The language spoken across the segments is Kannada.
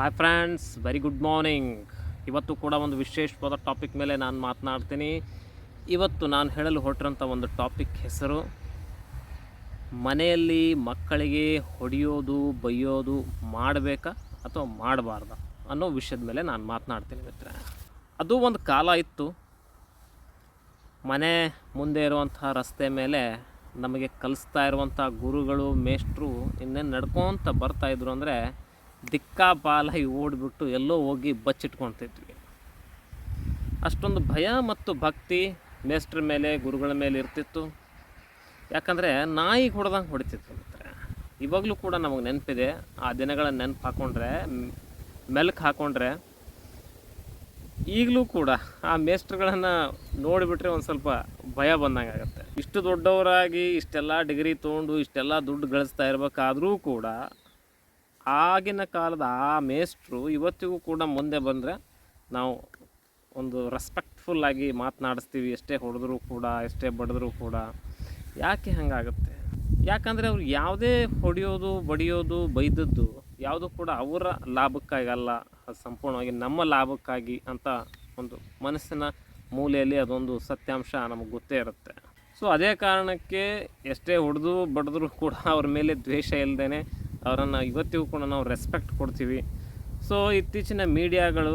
Hi friends very good morning ಇವತ್ತು ಕೂಡ ಒಂದು ವಿಶೇಷವಾದ ಟಾಪಿಕ್ ಮೇಲೆ ನಾನು ಮಾತನಾಡ್ತೀನಿ. ಇವತ್ತು ನಾನು ಹೇಳಲು ಹೊರಟಿರೋಂಥ ಒಂದು ಟಾಪಿಕ್ ಹೆಸರು, ಮನೆಯಲ್ಲಿ ಮಕ್ಕಳಿಗೆ ಹೊಡೆಯೋದು, ಬೈಯೋದು ಮಾಡಬೇಕಾ ಅಥವಾ ಮಾಡಬಾರ್ದ ಅನ್ನೋ ವಿಷಯದ ಮೇಲೆ ನಾನು ಮಾತನಾಡ್ತೀನಿ ಮಿತ್ರ ಅದು ಒಂದು ಕಾಲ ಇತ್ತು. ಮನೆ ಮುಂದೆ ಇರುವಂಥ ರಸ್ತೆ ಮೇಲೆ ನಮಗೆ ಕಲಿಸ್ತಾ ಇರುವಂಥ ಗುರುಗಳು, ಮೇಷ್ಟ್ರು ಇನ್ನೇನು ನಡ್ಕೊತ ಬರ್ತಾಯಿದ್ರು ಅಂದರೆ ದಿಕ್ಕಾಪಾಲಾಗಿ ಓಡಿಬಿಟ್ಟು ಎಲ್ಲೋ ಹೋಗಿ ಬಚ್ಚಿಟ್ಕೊಳ್ತಿದ್ವಿ ಅಷ್ಟೊಂದು ಭಯ ಮತ್ತು ಭಕ್ತಿ ಮೇಸ್ಟ್ರ ಮೇಲೆ, ಗುರುಗಳ ಮೇಲೆ ಇರ್ತಿತ್ತು. ಯಾಕಂದರೆ ನಾಯಿ ಹೊಡೆದಂಗೆ ಹೊಡಿತಿತ್ತು ಮಿತ್ರ. ಇವಾಗಲೂ ಕೂಡ ನಮಗೆ ನೆನಪಿದೆ, ಆ ದಿನಗಳ ನೆನಪು ಹಾಕ್ಕೊಂಡ್ರೆ ಮೆಲ್ಕ್ ಹಾಕ್ಕೊಂಡ್ರೆ ಈಗಲೂ ಕೂಡ ಆ ಮೇಸ್ಟ್ರುಗಳನ್ನು ನೋಡಿಬಿಟ್ರೆ ಒಂದು ಸ್ವಲ್ಪ ಭಯ ಬಂದಂಗೆ ಆಗುತ್ತೆ. ಇಷ್ಟು ದೊಡ್ಡವರಾಗಿ ಇಷ್ಟೆಲ್ಲ ಡಿಗ್ರಿ ತೊಗೊಂಡು ಇಷ್ಟೆಲ್ಲ ದುಡ್ಡು ಗಳಿಸ್ತಾ ಇರಬೇಕಾದ್ರೂ ಕೂಡ ಆಗಿನ ಕಾಲದ ಆ ಮೇಸ್ಟ್ರು ಇವತ್ತಿಗೂ ಕೂಡ ಮುಂದೆ ಬಂದರೆ ನಾವು ಒಂದು ರೆಸ್ಪೆಕ್ಟ್ಫುಲ್ಲಾಗಿ ಮಾತನಾಡಿಸ್ತೀವಿ. ಎಷ್ಟೇ ಹೊಡೆದ್ರೂ ಕೂಡ, ಎಷ್ಟೇ ಬಡಿದ್ರೂ ಕೂಡ. ಯಾಕೆ ಹಂಗಾಗುತ್ತೆ? ಯಾಕಂದರೆ ಅವ್ರು ಯಾವುದೇ ಹೊಡೆಯೋದು, ಬಡಿಯೋದು, ಬೈದದ್ದು ಯಾವುದು ಕೂಡ ಅವರ ಲಾಭಕ್ಕಾಗಲ್ಲ ಅಲ್ಲ. ಸಂಪೂರ್ಣವಾಗಿ ನಮ್ಮ ಲಾಭಕ್ಕಾಗಿ ಅಂತ ಒಂದು ಮನಸ್ಸಿನ ಮೂಲೆಯಲ್ಲಿ ಅದೊಂದು ಸತ್ಯಾಂಶ ನಮಗೆ ಗೊತ್ತೇ ಇರುತ್ತೆ. ಸೊ ಅದೇ ಕಾರಣಕ್ಕೆ ಎಷ್ಟೇ ಹೊಡೆದು ಬಡಿದ್ರೂ ಕೂಡ ಅವ್ರ ಮೇಲೆ ದ್ವೇಷ ಇಲ್ಲದೇ ಅವರನ್ನು ಇವತ್ತಿಗೂ ಕೂಡ ನಾವು ರೆಸ್ಪೆಕ್ಟ್ ಕೊಡ್ತೀವಿ. ಸೊ ಇತ್ತೀಚಿನ ಮೀಡಿಯಾಗಳು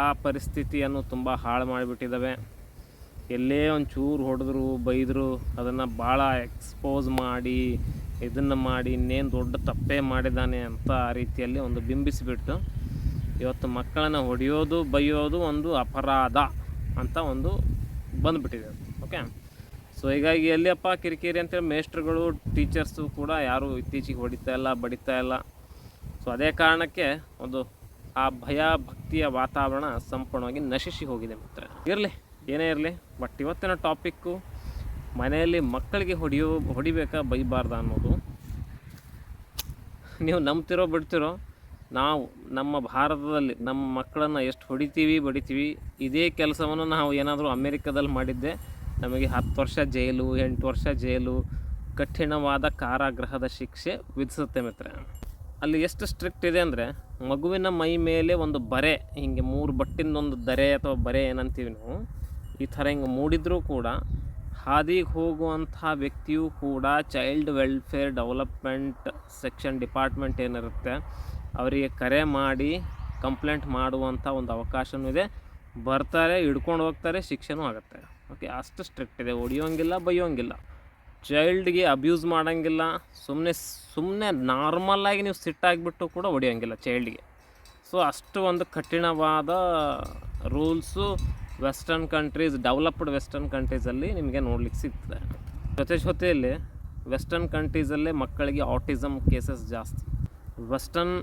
ಆ ಪರಿಸ್ಥಿತಿಯನ್ನು ತುಂಬ ಹಾಳು ಮಾಡಿಬಿಟ್ಟಿದ್ದಾವೆ ಎಲ್ಲೇ ಒಂಚೂರು ಹೊಡೆದ್ರು, ಬೈದರು, ಅದನ್ನು ಭಾಳ ಎಕ್ಸ್ಪೋಸ್ ಮಾಡಿ, ಇದನ್ನು ಮಾಡಿ ಇನ್ನೇನು ದೊಡ್ಡ ತಪ್ಪೇ ಮಾಡಿದ್ದಾನೆ ಅಂತ ಆ ರೀತಿಯಲ್ಲಿ ಒಂದು ಬಿಂಬಿಸಿಬಿಟ್ಟು ಇವತ್ತು ಮಕ್ಕಳನ್ನು ಹೊಡೆಯೋದು, ಬೈಯೋದು ಒಂದು ಅಪರಾಧ ಅಂತ ಒಂದು ಬಂದುಬಿಟ್ಟಿದೆ ಓಕೆ ಸೊ ಹೀಗಾಗಿ ಎಲ್ಲಿಯಪ್ಪ ಕಿರಿಕಿರಿ ಅಂತೇಳಿ ಮೇಸ್ಟ್ರುಗಳು ಟೀಚರ್ಸು ಕೂಡ ಯಾರೂ ಇತ್ತೀಚೆಗೆ ಹೊಡಿತಾ ಇಲ್ಲ, ಬಡಿತಾ ಇಲ್ಲ. ಸೊ ಅದೇ ಕಾರಣಕ್ಕೆ ಒಂದು ಆ ಭಯ, ಭಕ್ತಿಯ ವಾತಾವರಣ ಸಂಪೂರ್ಣವಾಗಿ ನಶಿಸಿ ಹೋಗಿದೆ ಮಿತ್ರ. ಇರಲಿ, ಏನೇ ಇರಲಿ ಬಟ್ ಇವತ್ತಿನ ಟಾಪಿಕ್ಕು ಮನೆಯಲ್ಲಿ ಮಕ್ಕಳಿಗೆ ಹೊಡೆಯೋ, ಹೊಡಿಬೇಕಾ ಬೈಬಾರ್ದ ಅನ್ನೋದು. ನೀವು ನಂಬ್ತಿರೋ, ಬಿಡ್ತಿರೋ, ನಾವು ನಮ್ಮ ಭಾರತದಲ್ಲಿ ನಮ್ಮ ಮಕ್ಕಳನ್ನು ಎಷ್ಟು ಹೊಡಿತೀವಿ, ಬಡಿತೀವಿ, ಇದೇ ಕೆಲಸವನ್ನು ನಾವು ಏನಾದರೂ ಅಮೇರಿಕಾದಲ್ಲಿ ಮಾಡಿದ್ದೆ ನಮಗೆ ಹತ್ತು ವರ್ಷ ಜೈಲು, ಎಂಟು ವರ್ಷ ಜೈಲು, ಕಠಿಣವಾದ ಕಾರಾಗೃಹದ ಶಿಕ್ಷೆ ವಿಧಿಸುತ್ತೆ ಮಿತ್ರ ಅಲ್ಲಿ ಎಷ್ಟು ಸ್ಟ್ರಿಕ್ಟ್ ಇದೆ ಅಂದರೆ, ಮಗುವಿನ ಮೈ ಮೇಲೆ ಒಂದು ಬರೆ, ಹಿಂಗೆ ಮೂರು ಬಟ್ಟಿನೊಂದು ದರೆ ಅಥವಾ ಬರೆ ಏನಂತೀವಿ ನಾವು, ಈ ಥರ ಹಿಂಗೆ ಮೂಡಿದರೂ ಕೂಡ ಹಾದಿಗೆ ಹೋಗುವಂಥ ವ್ಯಕ್ತಿಯೂ ಕೂಡ child welfare development section department ಏನಿರುತ್ತೆ, ಅವರಿಗೆ ಕರೆ ಮಾಡಿ ಕಂಪ್ಲೇಂಟ್ ಮಾಡುವಂಥ ಒಂದು ಅವಕಾಶವೂ ಇದೆ. ಬರ್ತಾರೆ, ಹಿಡ್ಕೊಂಡು ಹೋಗ್ತಾರೆ, ಶಿಕ್ಷೆನೂ ಆಗುತ್ತೆ. ಓಕೆ ಅಷ್ಟು ಸ್ಟ್ರಿಕ್ಟ್ ಇದೆ. ಹೊಡಿಯೋಂಗಿಲ್ಲ, ಬೈಯೋಂಗಿಲ್ಲ. ಚೈಲ್ಡ್ಗೆ ಅಬ್ಯೂಸ್ ಮಾಡೋಂಗಿಲ್ಲ. ಸುಮ್ಮನೆ ಸುಮ್ಮನೆ ನಾರ್ಮಲ್ಲಾಗಿ ನೀವು ಸಿಟ್ಟಾಗಿಬಿಟ್ಟು ಕೂಡ ಹೊಡಿಯೋಂಗಿಲ್ಲ ಚೈಲ್ಡ್ಗೆ ಸೊ ಅಷ್ಟು ಒಂದು ಕಠಿಣವಾದ rules western countries developed western ಕಂಟ್ರೀಸಲ್ಲಿ ನಿಮಗೆ ನೋಡ್ಲಿಕ್ಕೆ ಸಿಗ್ತದೆ. ಜೊತೆ ಜೊತೆಯಲ್ಲಿ ವೆಸ್ಟರ್ನ್ ಕಂಟ್ರೀಸಲ್ಲೇ ಮಕ್ಕಳಿಗೆ ಆಟಿಸಮ್ ಕೇಸಸ್ ಜಾಸ್ತಿ. ವೆಸ್ಟರ್ನ್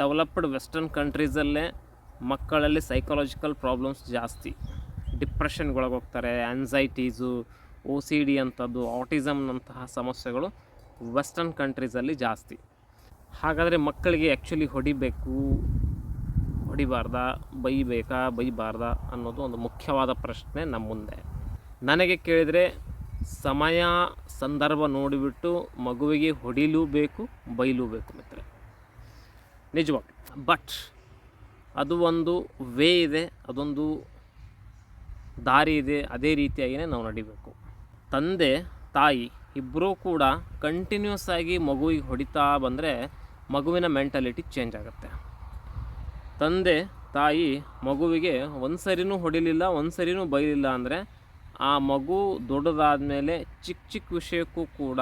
ಡೆವಲಪ್ಡ್ ವೆಸ್ಟರ್ನ್ ಕಂಟ್ರೀಸಲ್ಲೇ ಮಕ್ಕಳಲ್ಲಿ ಸೈಕಾಲಜಿಕಲ್ ಪ್ರಾಬ್ಲಮ್ಸ್ ಜಾಸ್ತಿ. ಡಿಪ್ರೆಷನ್ಗೊಳಗೆ ಹೋಗ್ತಾರೆ ಆ್ಯನ್ಸೈಟೀಸು ಒ ಸಿ ಡಿ ಅಂಥದ್ದು ಆಟಿಸಮ್ನಂತಹ ಸಮಸ್ಯೆಗಳು ವೆಸ್ಟರ್ನ್ ಕಂಟ್ರೀಸಲ್ಲಿ ಜಾಸ್ತಿ. ಹಾಗಾದರೆ ಮಕ್ಕಳಿಗೆ ಆ್ಯಕ್ಚುಲಿ ಹೊಡಿಬೇಕು, ಹೊಡಿಬಾರ್ದಾ, ಬೈಬೇಕಾ, ಬೈಬಾರ್ದಾ ಅನ್ನೋದು ಒಂದು ಮುಖ್ಯವಾದ ಪ್ರಶ್ನೆ ನಮ್ಮ ಮುಂದೆ. ನನಗೆ ಕೇಳಿದರೆ ಸಮಯ, ಸಂದರ್ಭ ನೋಡಿಬಿಟ್ಟು ಮಗುವಿಗೆ ಹೊಡಿಲೂ ಬೇಕು ಬೈಲೂ ಬೇಕು ಮಿತ್ರ ನಿಜವಾಗಿ ಬಟ್ ಅದು ಒಂದು ವೇ ಇದೆ, ಅದೊಂದು ದಾರಿ ಇದೆ, ಅದೇ ರೀತಿಯಾಗಿಯೇ ನಾವು ನಡಿಬೇಕು. ತಂದೆ, ತಾಯಿ ಇಬ್ಬರೂ ಕೂಡ ಕಂಟಿನ್ಯೂಸ್ ಆಗಿ ಮಗುವಿಗೆ ಹೊಡಿತಾ ಬಂದರೆ ಮಗುವಿನ ಮೆಂಟಾಲಿಟಿ ಚೇಂಜ್ ಆಗುತ್ತೆ. ತಂದೆ, ತಾಯಿ ಮಗುವಿಗೆ ಒಂದು ಸರಿನೂ ಹೊಡಿಲಿಲ್ಲ, ಒಂದು ಸರಿನೂ ಬೈಲಿಲ್ಲ ಅಂದರೆ ಆ ಮಗು ದೊಡ್ಡದಾದ ಮೇಲೆ ಚಿಕ್ಕ ಚಿಕ್ಕ ವಿಷಯಕ್ಕೂ ಕೂಡ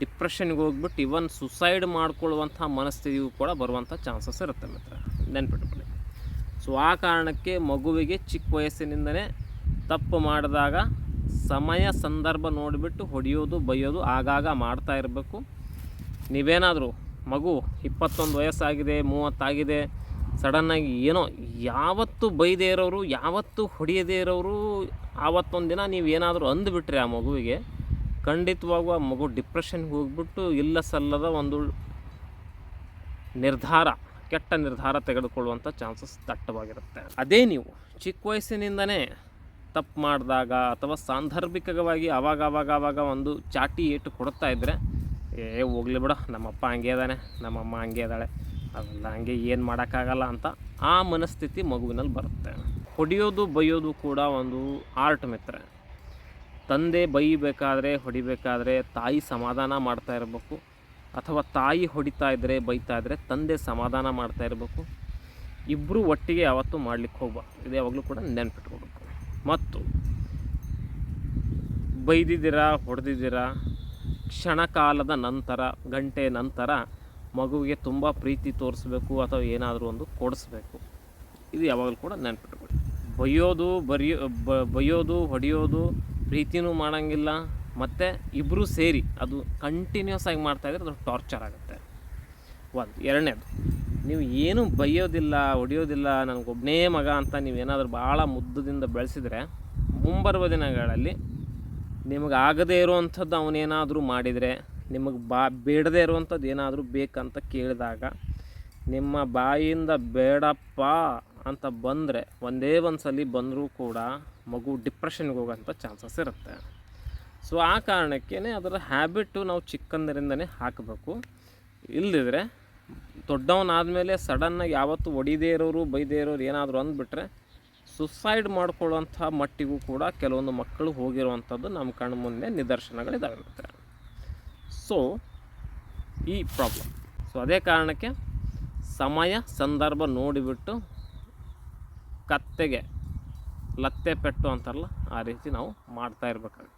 ಡಿಪ್ರೆಷನ್ಗೆ ಹೋಗ್ಬಿಟ್ಟು ಇವನ್ ಸುಸೈಡ್ ಮಾಡ್ಕೊಳ್ಳುವಂಥ ಮನಸ್ಥಿತಿಗೂ ಕೂಡ ಬರುವಂಥ ಚಾನ್ಸಸ್ ಇರುತ್ತೆ ಮಿತ್ರ. ನೆನ್ಪಿಟ್ಕೊಳ್ಳಿ. ಸೊ ಆ ಕಾರಣಕ್ಕೆ ಮಗುವಿಗೆ ಚಿಕ್ಕ ವಯಸ್ಸಿನಿಂದನೇ ತಪ್ಪು ಮಾಡಿದಾಗ ಸಮಯ ಸಂದರ್ಭ ನೋಡಿಬಿಟ್ಟು ಹೊಡೆಯೋದು, ಬೈಯೋದು ಆಗಾಗ ಮಾಡ್ತಾ ಇರಬೇಕು. ನೀವೇನಾದರೂ ಮಗು ಇಪ್ಪತ್ತೊಂದು ವಯಸ್ಸಾಗಿದೆ, ಮೂವತ್ತಾಗಿದೆ, ಸಡನ್ನಾಗಿ ಏನೋ ಯಾವತ್ತು ಬೈದೇ ಇರೋರು, ಯಾವತ್ತು ಹೊಡೆಯದೇ ಇರೋರು ಆವತ್ತೊಂದು ದಿನ ನೀವು ಏನಾದರೂ ಅಂದುಬಿಟ್ರೆ ಆ ಮಗುವಿಗೆ, ಖಂಡಿತವಾಗೂ ಆ ಮಗು ಡಿಪ್ರೆಷನ್ಗೆ ಹೋಗ್ಬಿಟ್ಟು ಇಲ್ಲ ಸಲ್ಲದ ಒಂದು ನಿರ್ಧಾರ. ಕೆಟ್ಟ ನಿರ್ಧಾರ ತೆಗೆದುಕೊಳ್ಳುವಂಥ ಚಾನ್ಸಸ್ ದಟ್ಟವಾಗಿರುತ್ತೆ. ಅದೇ ನೀವು ಚಿಕ್ಕ ವಯಸ್ಸಿನಿಂದನೇ ತಪ್ಪು ಮಾಡಿದಾಗ ಅಥವಾ ಸಾಂದರ್ಭಿಕವಾಗಿ ಆವಾಗ ಆವಾಗ ಆವಾಗ ಒಂದು ಚಾಟಿ ಏಟು ಕೊಡ್ತಾ ಇದ್ದರೆ ಏ, ಹೋಗ್ಲಿ ಬಿಡ, ನಮ್ಮಪ್ಪ ಹಂಗೆ ಇದ್ದಾನೆ, ನಮ್ಮಮ್ಮ ಹಂಗೆ ಇದ್ದಾಳೆ ಅದೆಲ್ಲ ಹಂಗೆ ಏನು ಮಾಡೋಕ್ಕಾಗಲ್ಲ ಅಂತ ಆ ಮನಸ್ಥಿತಿ ಮಗುವಿನಲ್ಲಿ ಬರುತ್ತೆ. ಹೊಡೆಯೋದು ಬೈಯೋದು ಕೂಡ ಒಂದು ಆರ್ಟ್ ಮಿತ್ರ. ತಂದೆ ಬೈಬೇಕಾದ್ರೆ, ಹೊಡಿಬೇಕಾದ್ರೆ ತಾಯಿ ಸಮಾಧಾನ ಮಾಡ್ತಾ ಇರಬೇಕು. ಅಥವಾ ತಾಯಿ ಹೊಡಿತಾ ಇದ್ದರೆ ಬೈತಾ ಇದ್ದರೆ ತಂದೆ ಸಮಾಧಾನ ಮಾಡ್ತಾ ಇರಬೇಕು. ಇಬ್ಬರು ಒಟ್ಟಿಗೆ ಯಾವತ್ತೂ ಮಾಡ್ಲಿಕ್ಕೆ ಹೋಗ್ಬಾರ್ದು ಇದು ಯಾವಾಗಲೂ ಕೂಡ ನೆನ್ಪಿಟ್ಕೋಬೇಕು. ಮತ್ತು ಬೈದಿದ್ದೀರಾ, ಹೊಡೆದಿದ್ದೀರಾ ಕ್ಷಣಕಾಲದ ನಂತರ, ಗಂಟೆ ನಂತರ ಮಗುವಿಗೆ ತುಂಬ ಪ್ರೀತಿ ತೋರಿಸ್ಬೇಕು ಅಥವಾ ಏನಾದರೂ ಒಂದು ಕೊಡಿಸ್ಬೇಕು. ಇದು ಯಾವಾಗಲೂ ಕೂಡ ನೆನ್ಪಿಟ್ಕೊಳ್ಳಿ ಬೈಯೋದು ಬರಿಯೋ ಬೈಯೋದು ಹೊಡೆಯೋದು, ಪ್ರೀತಿನೂ ಮಾಡೋಂಗಿಲ್ಲ. ಮತ್ತು ಇಬ್ಬರೂ ಸೇರಿ ಅದು ಕಂಟಿನ್ಯೂಸ್ ಆಗಿ ಮಾಡ್ತಾಯಿದ್ರೆ ಅದು ಟಾರ್ಚರ್ ಆಗುತ್ತೆ. ಒಂದು, ಎರಡನೇದು, ನೀವು ಏನು ಬೈಯೋದಿಲ್ಲ, ಹೊಡೆಯೋದಿಲ್ಲ ನನಗೊಬ್ಬನೇ ಮಗ ಅಂತ ನೀವು ಏನಾದರೂ ಭಾಳ ಮುದ್ದದಿಂದ ಬೆಳೆಸಿದರೆ ಮುಂಬರುವ ದಿನಗಳಲ್ಲಿ ನಿಮಗೆ ಆಗದೇ ಇರುವಂಥದ್ದು ಅವನೇನಾದರೂ ಮಾಡಿದರೆ, ನಿಮಗೆ ಬಾ, ಬೇಡದೇ ಇರುವಂಥದ್ದು ಏನಾದರೂ ಬೇಕಂತ ಕೇಳಿದಾಗ ನಿಮ್ಮ ಬಾಯಿಯಿಂದ ಬೇಡಪ್ಪ ಅಂತ ಬಂದರೆ, ಒಂದೇ ಒಂದು ಸಲ ಬಂದರೂ ಕೂಡ ಮಗು ಡಿಪ್ರೆಷನ್ಗೆ ಹೋಗೋಂಥ ಚಾನ್ಸಸ್ ಇರುತ್ತೆ. ಸೊ ಆ ಕಾರಣಕ್ಕೇ ಅದರ ಹ್ಯಾಬಿಟ್ಟು ನಾವು ಚಿಕ್ಕಂದರಿಂದನೇ ಹಾಕಬೇಕು. ಇಲ್ಲದಿದ್ರೆ ದೊಡ್ಡವನಾದಮೇಲೆ ಸಡನ್ನಾಗಿ ಯಾವತ್ತೂ ಒಡಿದೇ ಇರೋರು, ಬೈದೇ ಇರೋರು ಏನಾದರೂ ಅಂದ್ಬಿಟ್ರೆ ಸುಸೈಡ್ ಮಾಡ್ಕೊಳ್ಳುವಂಥ ಮಟ್ಟಿಗೂ ಕೂಡ ಕೆಲವೊಂದು ಮಕ್ಕಳು ಹೋಗಿರುವಂಥದ್ದು ನಮ್ಮ ಕಣ್ಣು ಮುಂದೆ ನಿದರ್ಶನಗಳಿದಾಗಿರುತ್ತೆ ಸೊ ಈ ಪ್ರಾಬ್ಲಮ್ ಸೊ ಅದೇ ಕಾರಣಕ್ಕೆ ಸಮಯ, ಸಂದರ್ಭ ನೋಡಿಬಿಟ್ಟು ಕತ್ತೆಗೆ ಲತ್ತೆ ಪೆಟ್ಟು ಅಂತಾರಲ್ಲ, ಆ ರೀತಿ ನಾವು ಮಾಡ್ತಾ ಇರಬೇಕಾಗುತ್ತೆ.